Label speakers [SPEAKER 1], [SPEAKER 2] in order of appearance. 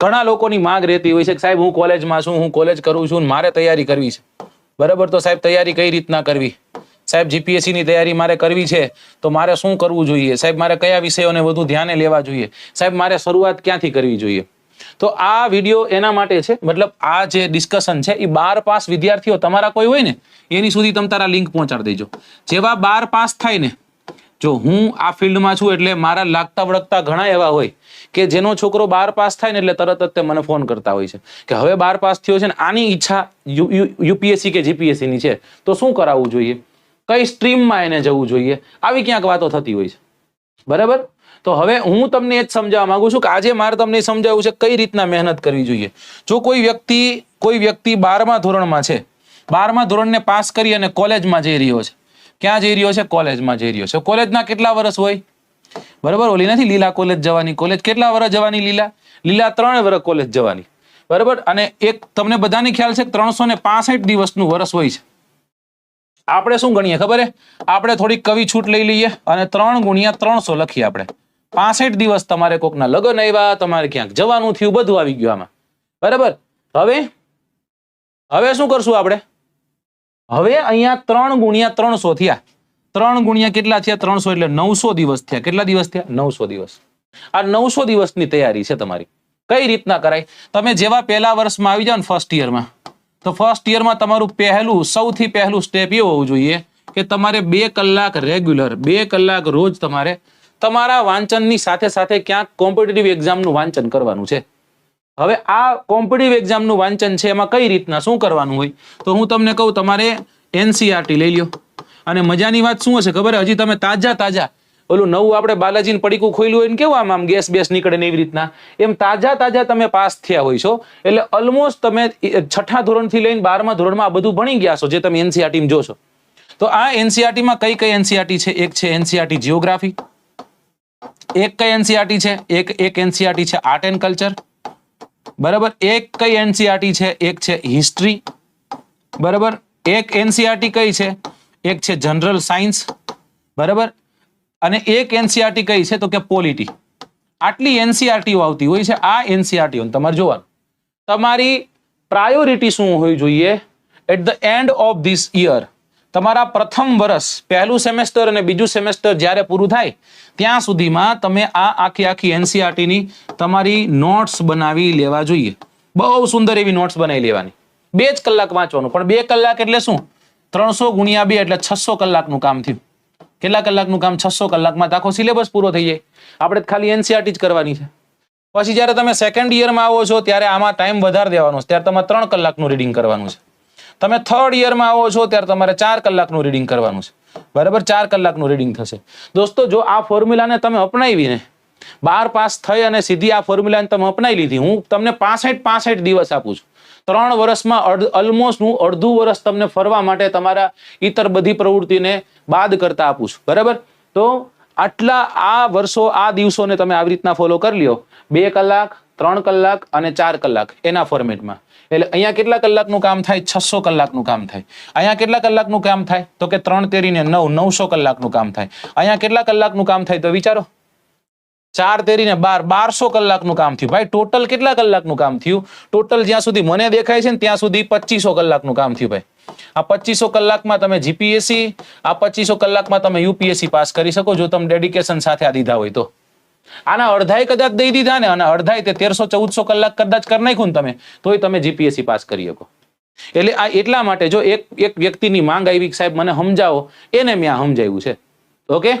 [SPEAKER 1] ઘણા લોકોની માંગ રહેતી હોય છે કે સાહેબ હું કોલેજમાં છું, હું કોલેજ કરું છું મારે તૈયારી કરવી છે. બરાબર? તો સાહેબ તૈયારી કઈ રીતના કરવી? સાહેબ જીપીએસસી ની તૈયારી મારે કરવી છે, તો મારે શું કરવું જોઈએ? સાહેબ, મારે કયા વિષયોને વધુ ધ્યાને લેવા જોઈએ? સાહેબ, મારે શરૂઆત ક્યાંથી કરવી જોઈએ? તો આ વીડિયો એના માટે છે, મતલબ આ જે ડિસ્કશન છે, એ બાર પાસ વિદ્યાર્થીઓ તમારા કોઈ હોય ને, એની સુધી તમે તારા લિંક પહોંચાડી દેજો. જેવા બાર પાસ થાય ને જો હું આ ફિલ્ડમાં છું એટલે મારા લાગતા વળગતા ઘણા એવા હોય કે જેનો છોકરો બાર પાસ થાય ને એટલે તરત જ તે મને ફોન કરતા હોય છે. કે હવે બાર પાસ થયો છે ને આની ઈચ્છા યુપીએસસી કે જીપીએસસીની છે, તો શું કરાવવું જોઈએ? કઈ સ્ટ્રીમમાં એને જવું જોઈએ? આવી ક્યાંક વાતો થતી હોય છે. બરાબર? તો હવે હું તમને એ જ સમજાવવા માંગુ છું કે આજે મારે તમને સમજાવ્યું છે કઈ રીતના મહેનત કરવી જોઈએ. જો કોઈ વ્યક્તિ કોઈ વ્યક્તિ બારમા ધોરણમાં છે, બારમા ધોરણને પાસ કરી અને કોલેજમાં જઈ રહ્યો છે ક્યાં જઈ રહ્યો છે? કોલેજમાં જઈ રહ્યો છે. કોલેજના કેટલા વર્ષ હોય? બરાબર? ઓલી નથી લીલા કોલેજ જવાની. કોલેજ કેટલા વર્ષ જવાની લીલા? લીલા ત્રણ વર્ષ કોલેજ જવાની. બરાબર? અને એક તમને બધાને ખ્યાલ છે ત્રણસો ને પાસઠ દિવસનું વર્ષ હોય છે. આપણે શું ગણીએ ખબર હે? આપણે થોડીક કવિ છૂટ લઈ લઈએ અને ત્રણ ગુણ્યા ત્રણસો લખીએ આપણે. પાસઠ દિવસ તમારે કોકના લગ્ન આવ્યા, તમારે ક્યાંક જવાનું થયું, બધું આવી ગયું આમાં. બરાબર? હવે? હવે શું કરશું આપણે? હવે અહીંયા ત્રણ ગુણ્યા ત્રણસો થયા. ત્રણ ગુણ્યા કેટલા થયા? ત્રણસો એટલે નવસો દિવસ થયા. કેટલા દિવસ થયા? નવસો દિવસ. આ નવસો દિવસની તૈયારી છે તમારી. કઈ રીતના કરાય? તમે જેવા પહેલા વર્ષમાં આવી જાઓ ને ફર્સ્ટ યરમાં તો ફર્સ્ટ યરમાં તમારું પહેલું, સૌથી પહેલું સ્ટેપ એવું હોવું જોઈએ કે તમારે બે કલાક રેગ્યુલર બે કલાક રોજ તમારે તમારા વાંચનની સાથે સાથે ક્યાંક કોમ્પિટિટિવ એક્ઝામનું વાંચન કરવાનું છે. હવે આ કોમ્પિટિવ એક્ઝામનું વાંચન છે, એમાં કઈ રીતના, શું કરવાનું હોય? તો હું તમને કહું, તમારે એનસીઆરટી લઈ લ્યો. અને મજાની વાત શું હશે ખબર? હજી તમે તાજા તાજા, ઓલું નવું આપણે બાલાજીને પડીકું ખોલ્યું હોય ને કેવું આમ આમ ગેસ બેસ નીકળે ને એવી રીતના, એમ તાજા તાજા તમે પાસ થયા હોય છો. એટલે ઓલમોસ્ટ તમે છઠ્ઠા ધોરણથી લઈને બારમા ધોરણમાં આ બધું ભણી ગયા છો જે તમે એનસીઆરટી જોશો. તો આ એનસીઆરટીમાં કઈ કઈ એનસીઆરટી છે? એક છે એનસીઆરટી જીઓગ્રાફી એક કઈ એનસીઆરટી છે? એક એક એનસીઆરટી છે આર્ટ એન્ડ કલ્ચર બરાબર? એક કઈ એનસીઆરટી છે? એક છે હિસ્ટ્રી બરાબર? એક એનસીઆરટી કઈ છે? એક છે જનરલ સાયન્સ બરાબર? અને એક એનસીઆરટી કઈ છે? તો કે પોલિટી આટલી એનસીઆરટીઓ આવતી હોય છે. આ એનસીઆરટીઓ તમારે જોવાનું. તમારી પ્રાયોરિટી શું હોવી જોઈએ? At the end of this year તમારા પ્રથમ વર્ષ પહેલું સેમેસ્ટર અને બીજું સેમેસ્ટર જ્યારે પૂરું થાય, ત્યાં સુધીમાં તમે આ આખી આખી એનસીઆરટીની તમારી નોટ્સ બનાવી લેવા જોઈએ. બહુ સુંદર એવી નોટ્સ બનાવી લેવાની. બે જ કલાક વાંચવાનું. પણ બે કલાક એટલે શું? ત્રણસો ગુણ્યા બે એટલે છસો કલાકનું કામ થયું. કેટલા કલાકનું કામ? છસો કલાકમાં આખો સિલેબસ પૂરો થઈ જાય. આપણે ખાલી એનસીઆરટી જ કરવાની છે. પછી જ્યારે તમે સેકન્ડ યરમાં આવો છો, ત્યારે આમાં ટાઈમ વધારે દેવાનો છે. ત્યારે તમારે ત્રણ કલાકનું રીડિંગ કરવાનું છે. તમે થર્ડ યરમાં આવો છો ત્યારે તમારે ચાર કલાકનું રીડિંગ કરવાનું છે. બરાબર? ચાર કલાકનું રીડિંગ થશે. દોસ્તો, જો આ ફોર્મ્યુલાને તમે અપનાવીને બાર પાસ થઈ અને સીધી આ ફોર્મ્યુલાને તમે અપનાવી લીધી, હું તમને પાસઠ પાસઠ દિવસ આપું છું. ત્રણ વર્ષમાં ઓલમોસ્ટ હું અડધું વર્ષ તમને ફરવા માટે તમારા ઇતર બધી પ્રવૃત્તિને બાદ કરતા આપું છું. બરાબર? તો આટલા આ વર્ષો, આ દિવસોને તમે આવી રીતના ફોલો કરી લ્યો. બે કલાક, ત્રણ કલાક અને ચાર કલાક એના ફોર્મેટમાં એટલે અહીંયા કેટલા કલાકનું કામ થાય? છસો કલાકનું કામ થાય. અહીંયા કેટલા કલાકનું કામ થાય? તો કે ત્રણ તેરીને નવ, નવસો કલાકનું કામ થાય. અહીંયા કેટલા કલાકનું કામ થાય તો વિચારો. ચાર તેરીને બાર, બારસો કલાકનું કામ થયું. ભાઈ ટોટલ કેટલા કલાકનું કામ થયું? ટોટલ જ્યાં સુધી મને દેખાય છે ને ત્યાં સુધી પચીસો કલાકનું કામ થયું, ભાઈ. આ પચીસો કલાકમાં તમે જીપીએસસી આ પચીસો કલાકમાં તમે યુપીએસસી પાસ કરી શકો, જો તમે ડેડિકેશન સાથે આ દીધા હોય તો. આના અડધાય કદાચ દઈ દીધા ને અને અડધાય તે તેરસો, ચૌદસો કલાક કદાચ કરી નાખ્યું તમે, તોય તમે જીપીએસસી પાસ કરી શકો. એટલે આ એટલા માટે જો એક એક વ્યક્તિની માંગ આવી સાહેબ મને સમજાવો, એને મેં સમજાવ્યું છે. ઓકે